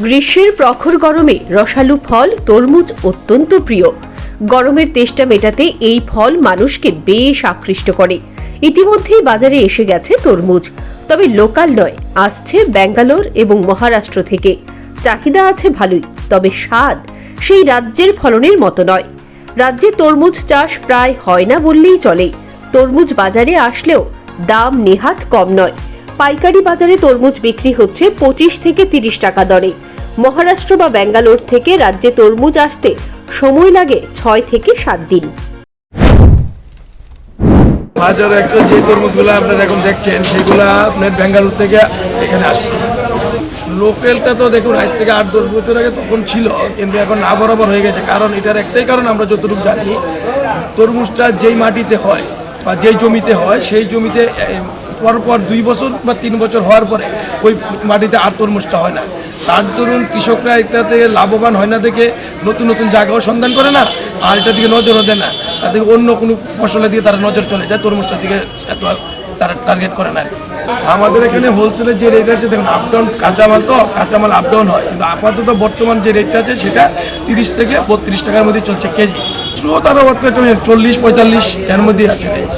গ্রীষ্মের প্রখর গরমে রসালু ফল, তরমুজ অত্যন্ত প্রিয়। গরমের তেষ্টা মেটাতে এই ফল মানুষকে বেশ আকৃষ্ট করে। ইতিমধ্যেই বাজারে এসে গেছে তরমুজ। তবে লোকাল নয়, আসছে ব্যাঙ্গালোর এবং মহারাষ্ট্র থেকে। চাহিদা আছে ভালোই, তবে স্বাদ সেই রাজ্যের ফলনের মতো নয়। রাজ্যে তরমুজ চাষ প্রায় হয় না বললেই চলে। তরমুজ বাজারে আসলেও দাম নেহাত কম নয়। পাইকারি বাজারে তরমুজ বিক্রি হচ্ছে পঁচিশ থেকে তিরিশ টাকা দরে। মহারাষ্ট্র বা ব্যাঙ্গালোর থেকে রাজ্যে তরমুজ আসতে সময় লাগে ছয় থেকে সাত দিন। বাজারে অ্যাকচুয়ালি যে তরমুজগুলো এখন দেখছেন, সেগুলো আপনার ব্যাঙ্গালোর থেকে এখানে আসছে লোকালটা তো দেখুন, আজ থেকে আট, দশ বছর আগে তখন ছিল, কিন্তু এখন না বরাবর হয়ে গেছে। কারণ এটার একটাই কারণ, আমরা যতটুকু জানি, তরমুজটা যেই মাটিতে হয় বা যেই জমিতে হয়, সেই জমিতে পরপর দুই বছর বা তিন বছর হওয়ার পরে ওই মাটিতে আর তরমুজটা হয় না। তার দরুন কৃষকরা এটা থেকে লাভবান হয় না দেখে নতুন নতুন জায়গাও সন্ধান করে না, আর এটা দিকে নজরও দেয় না। তার থেকে অন্য কোনো ফসলের দিকে তারা নজর চলে যায়, তরমুজটার দিকে এত তারা টার্গেট করে না আমাদের এখানে হোলসেলের যে রেট আছে, দেখুন আপ ডাউন কাঁচামাল তো, কাঁচামাল আপ ডাউন হয়, কিন্তু আপাতত বর্তমান যে রেটটা আছে, সেটা তিরিশ থেকে বত্রিশ টাকার মধ্যে চলছে কেজি। শ্রোতারা চল্লিশ, পঁয়তাল্লিশ এর মধ্যেই আছে রেঞ্জ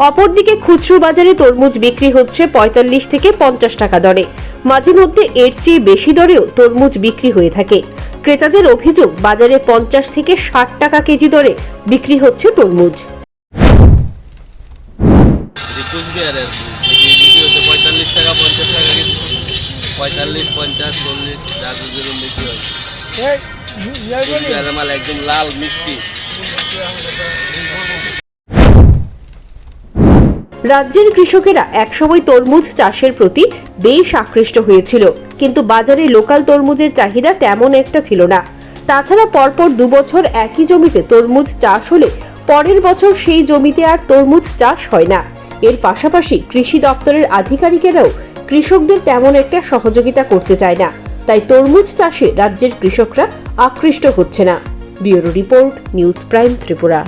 অপরদিকে খুচরো বাজারে তরমুজ বিক্রি হচ্ছে পঁয়তাল্লিশ থেকে পঞ্চাশ টাকা দরে মাঝে মধ্যে এর চেয়ে বেশি দরেও তরমুজ বিক্রি হয়ে থাকে ক্রেতাদের অভিযোগ বাজারে পঞ্চাশ থেকে ষাট টাকা কেজি দরে বিক্রি হচ্ছে তরমুজ পঁয়তাল্লিশ টাকা পঞ্চাশ টাকা কেজি পঁয়তাল্লিশ পঞ্চাশ চল্লিশ যা হয় মাল একদম লাল মিষ্টি রাজ্যের কৃষকেরা একসময় তরমুজ চাষের প্রতি বেশ আকৃষ্ট হয়েছিল, কিন্তু বাজারে লোকাল তরমুজের চাহিদা তেমন একটা ছিল না। তাছাড়া পরপর দুবছর একই জমিতে তরমুজ চাষ হলে পরের বছর সেই জমিতে আর তরমুজ চাষ হয় না। এর পাশাপাশি কৃষি দপ্তরের আধিকারিকেরাও কৃষকদের তেমন একটা সহযোগিতা করতে চায় না, তাই তরমুজ চাষে রাজ্যের কৃষকরা আকৃষ্ট হচ্ছে না। Bureau report, news prime Tripura.